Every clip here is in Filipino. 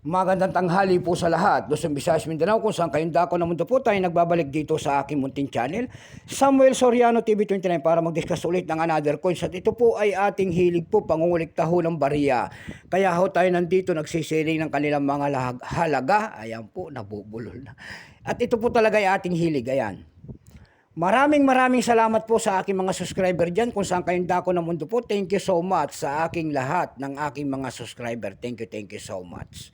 Magandang tanghali po sa lahat. Luzon, Visayas, Mindanao kung saan kayong dako na mundo po tayo nagbabalik dito sa aking munting channel. Samuel Soriano TV29 para mag-discuss ulit ng another coins. At ito po ay ating hilig po pangungulikta ho ng bariya. Kaya ho tayo nandito nagsisiling ng kanilang mga halaga. Ayan po, nabubulol na. At ito po talaga ay ating hilig. Ayan. Maraming maraming salamat po sa aking mga subscriber dyan kung saan kayong dako ng mundo po. Thank you so much sa aking lahat ng aking mga subscriber. Thank you, thank you so much.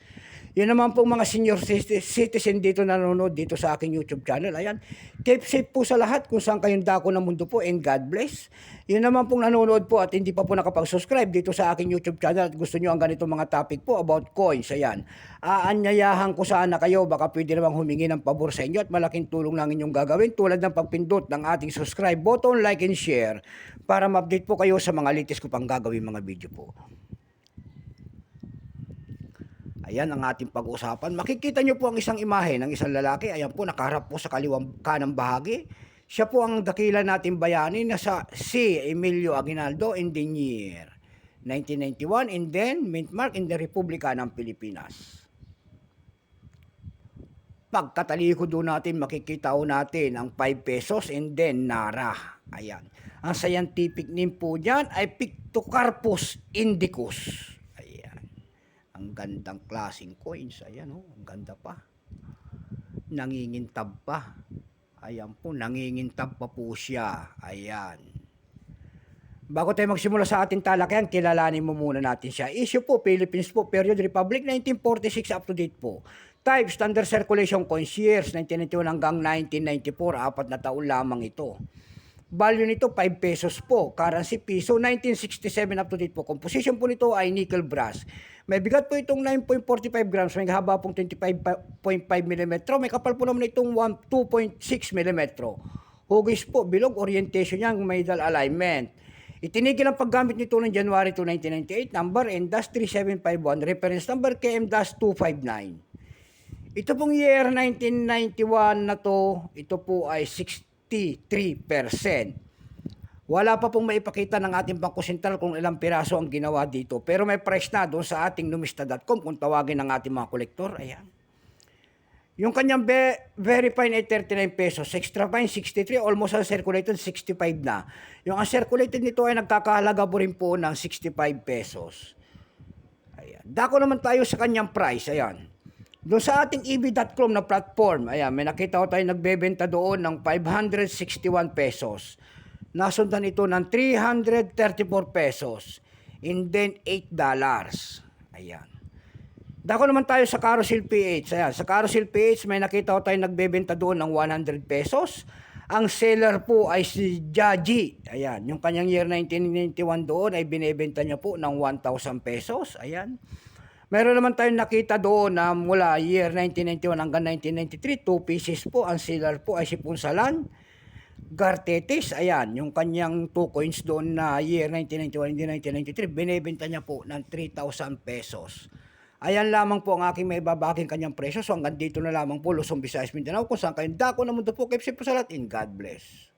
Yun naman po mga senior citi- citizen dito na nanonood dito sa aking YouTube channel. Ayan, keep safe po sa lahat kung saan kayong dako ng mundo po and God bless. Yun naman pong nanonood po at hindi pa po nakapag-subscribe dito sa aking YouTube channel at gusto nyo ang ganito mga topic po about coins. Ayan, aanyayahan ko sana kayo baka pwede namang humingi ng pabor sa inyo at malaking tulong lang inyong gagawin tulad ng pagpindot ng ating subscribe button, like and share para ma-update po kayo sa mga latest ko pang gagawin mga video po. Ayan ang ating pag-uusapan. Makikita nyo po ang isang imahe ng isang lalaki. Ayan po, nakaharap po sa kaliwang kanang bahagi. Siya po ang dakila nating bayani na sa si Emilio Aguinaldo in the year 1991 and then mint mark in the Republika ng Pilipinas. Pagkatalikod doon natin, makikita ho natin ang 5 pesos and then Nara. Ayan. Ang scientific name po dyan ay Pictocarpus indicus. Gandang klaseng coins. Ayan oh, ang ganda pa. Nangingintab pa. Ayan po, nangingintab pa po siya. Ayan. Bago tayo magsimula sa ating talakayan, kilalanin mo muna natin siya. Issue po, Philippines po, period Republic, 1946 up to date po. Type, standard circulation coins, years, 1991 hanggang 1994, apat na taon lamang ito. Value nito 5 pesos po. Currency piso 1967 up to date po. Composition po nito ay nickel brass. May bigat po itong 9.45 grams. May haba pong 25.5 mm. May kapal po naman itong 1 2.6 mm. Hugis po, bilog, orientation niya, medal alignment. Itinigil ang paggamit nito ng January 2, 1998, number NDAS3751, reference number KM-259. Ito pong year 1991 na to, ito po ay 63%. Wala pa pong maipakita ng ating Bangko Sentral kung ilang piraso ang ginawa dito. Pero may price na doon sa ating numista.com kung tawagin ng ating mga kolektor. Ayan. Yung kanyang be, very fine ay 39 pesos. Extra fine 63. Almost uncirculated 65 na. Yung uncirculated nito ay nagkakahalaga po rin po ng 65 pesos. Ayan. Dako naman tayo sa kanyang price. Ayan. Doon sa ating EB.com na platform, ayan, may nakita ko tayo nagbebenta doon ng 561 pesos. Nasundan ito ng 334 pesos. And then 8 dollars. Ayan. Dako naman tayo sa Carousel PH. Ayan, sa Carousel PH may nakita ko tayo nagbebenta doon ng 100 pesos. Ang seller po ay si Jaji. Ayan, yung kanyang year 1991 doon ay binebenta niya po ng 1,000 pesos. Ayan. Meron naman tayong nakita doon na mula year 1991 hanggang 1993, 2 pieces po. Ang seller po ay si Punsalan. Gartetis, ayan, yung kanyang 2 coins doon na year 1991 and 1993, binebenta niya po ng 3,000 pesos. Ayan lamang po ang aking may babaking kanyang presyo. So hanggang dito na lamang po, Luzon, Visayas, Mindanao, kung saan kayong dako na mundo po. Keep safe po and God bless.